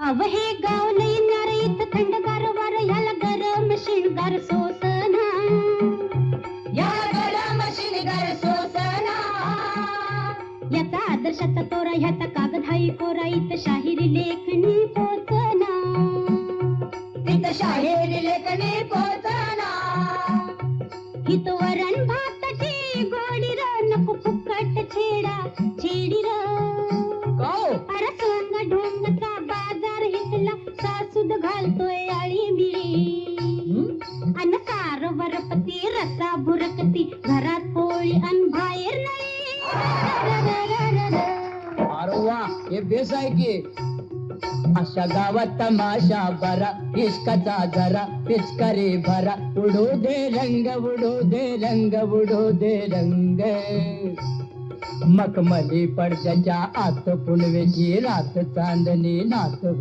अव हे गाव लई न्यार इथं थंडगार वार ह्याला गरम शिणगार सोसना. या गरम शिणगार सोसना. याचा आदर्शाचा तोरा ह्याचा कागदाई कोरा इथं शाहिरी लेखणी पोचना. तिथं शाहीर लेखणी पोचना. हित वरण भाताची गोडी र नको फुकट छेडा छेडी र. गाव अरे सोंग ढोंगचा गणपती वरपती रसा बुरकती घरात पोळी अन बाहेर नाही. अरे वा हे बेस आहे की. अशा गावात तमाशा बरा इश्काचा जरा पिचकारी भरा. उडू दे रंग उडू दे रंग उडू दे रंग. मखमली पडद्याच्या आत पुलवेची रात चांदणी नात